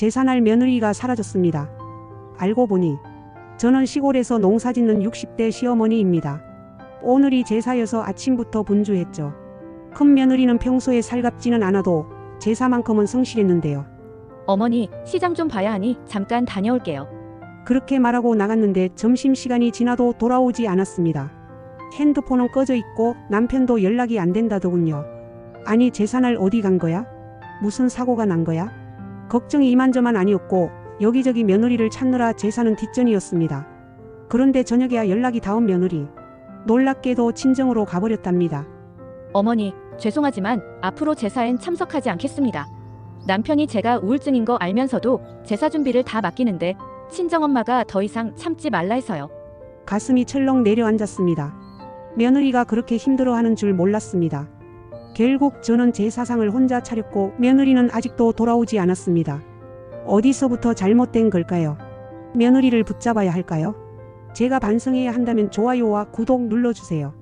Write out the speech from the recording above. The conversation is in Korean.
제사날 며느리가 사라졌습니다. 알고 보니 저는 시골에서 농사 짓는 60대 시어머니입니다. 오늘이 제사여서 아침부터 분주했죠. 큰 며느리는 평소에 살갑지는 않아도 제사만큼은 성실했는데요. 어머니, 시장 좀 봐야 하니 잠깐 다녀올게요. 그렇게 말하고 나갔는데 점심시간이 지나도 돌아오지 않았습니다. 핸드폰은 꺼져 있고 남편도 연락이 안 된다더군요. 아니 제사날 어디 간 거야? 무슨 사고가 난 거야? 걱정이 이만저만 아니었고 여기저기 며느리를 찾느라 제사는 뒷전이었습니다. 그런데 저녁에야 연락이 닿은 며느리. 놀랍게도 친정으로 가버렸답니다. 어머니, 죄송하지만 앞으로 제사엔 참석하지 않겠습니다. 남편이 제가 우울증인 거 알면서도 제사 준비를 다 맡기는데 친정엄마가 더 이상 참지 말라 해서요. 가슴이 철렁 내려앉았습니다. 며느리가 그렇게 힘들어하는 줄 몰랐습니다. 결국 저는 제 사상을 혼자 차렸고 며느리는 아직도 돌아오지 않았습니다. 어디서부터 잘못된 걸까요? 며느리를 붙잡아야 할까요? 제가 반성해야 한다면 좋아요와 구독 눌러주세요.